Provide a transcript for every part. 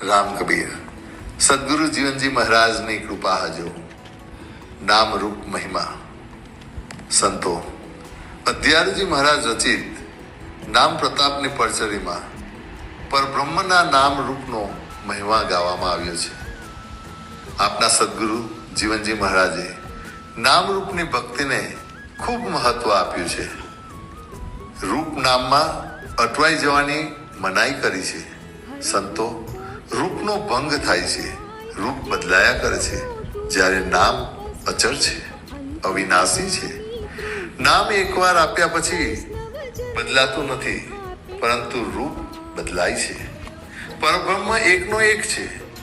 રામ કબીર સદગુરુ જીવનજી મહારાજની કૃપા હજો નામ રૂપ મહિમા સંતો અધ્યારજી મહારાજ રચિત નામ પ્રતાપની પરચરીમાં પરબ્રહ્મના નામ રૂપનો મહિમા ગાવામાં આવ્યો છે આપના સદગુરુ જીવનજી મહારાજે નામ રૂપની ભક્તિને ખૂબ મહત્વ આપ્યું છે રૂપ નામમાં અટવાઈ જવાની મનાઈ કરી છે સંતો રૂપનો ભંગ થાય છે, રૂપ બદલાયા કરે છે, જ્યારે નામ અચર છે, અવિનાશી છે. નામ એકવાર આપ્યા પછી બદલાતું નથી, પરંતુ રૂપ બદલાય છે. પરબ્રહ્મ એકનો એક છે,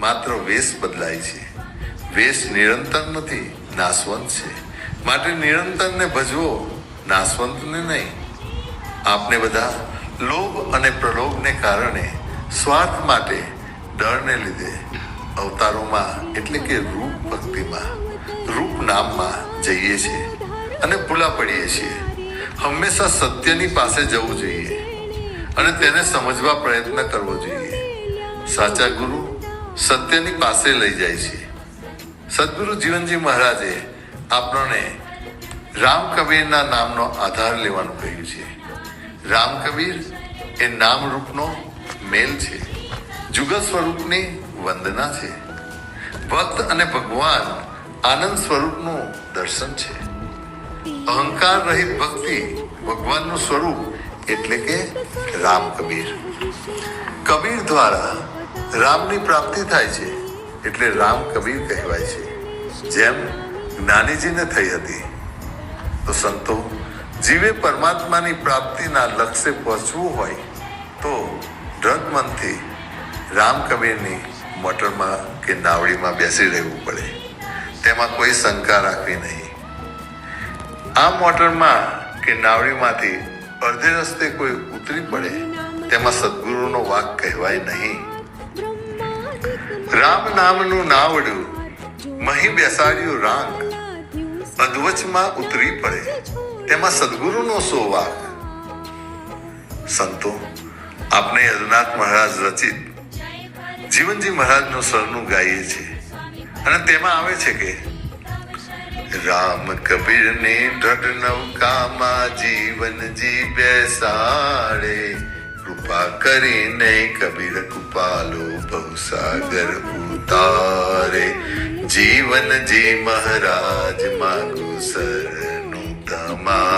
માત્ર વેશ બદલાય છે. વેશ નિરંતર નથી, નાશવંત છે. માટે નિરંતરને ભજવો, નાશવંતને નહીં. આપને બધા લોભ અને પ્રલોભને કારણે સ્વાર્થ માટે ડરને લીધે અવતારોમાં એટલે કે રૂપ ભક્તિમાં, રૂપ નામમાં જઈએ છીએ અને ભૂલા પડીએ છીએ. હંમેશા સત્યની પાસે જવું જોઈએ અને તેને સમજવા પ્રયત્ન કરવો જોઈએ. સાચા ગુરુ સત્યની પાસે લઈ જાય છે. સદગુરુ જીવનજી મહારાજે આપણને રામ કબીરના નામનો આધાર લેવાનું કહ્યું છે. રામ કબીર એ નામ રૂપનો મેલ છે. જુગત સ્વરૂપની વંદના છે. ભક્ત અને ભગવાન આનંદ સ્વરૂપનું દર્શન છે. અહંકાર રહિત ભક્તિ ભગવાનનું સ્વરૂપ એટલે કે રામ કબીર. કબીર દ્વારા રામની પ્રાપ્તિ થાય છે એટલે રામ કબીર કહેવાય છે. જેમ જ્ઞાનીજીને થઈ હતી. તો સંતો, જીવે પરમાત્માની પ્રાપ્તિના લક્ષ્ય પહોંચવું હોય ડ્રગ મનથી રામ કબીરની મોટરમાં કે નાવડીમાં બેસી રહેવું પડે. તેમાં કોઈ શંકા રાખવી નહીં. આ મોટરમાં કે નાવડીમાંથી અડધે રસ્તે કોઈ ઉતરી પડે, તેમાં સદગુરુનો વાક કહેવાય નહીં. રામ નામનું નાવડું, મહી બેસાડ્યું રાંગ અધવચમાં ઉતરી પડે. તેમાં સદગુરુનો સો વાક? સંતો આપણે યદુનાથ મહારાજ રચિત. જીવનજી મહારાજનું સરનું ગાઈએ છીએ. અને તેમાં આવે છે કે, રામ કબીરની દઢ નૌકામાં જીવનજી બેસાડે. કૃપા કરીને કબીર કૃપાલો ભવસાગર ઉતારે. જીવનજી મહારાજ માગુ સરનું તમારું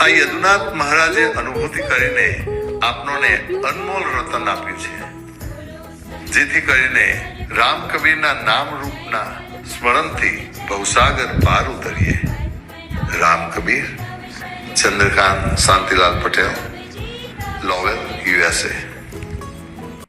આ યદુનાથ મહારાજે અનુભૂતિ કરીને આપનોને અનમોલ રતન આપ્યું છે. જેથી કરીને રામ કબીરના નામ રૂપના સ્મરણથી ભવસાગર પાર ઉતરીએ. Ram Kabir, Chandrakant Shantilal Patel, Lowell USA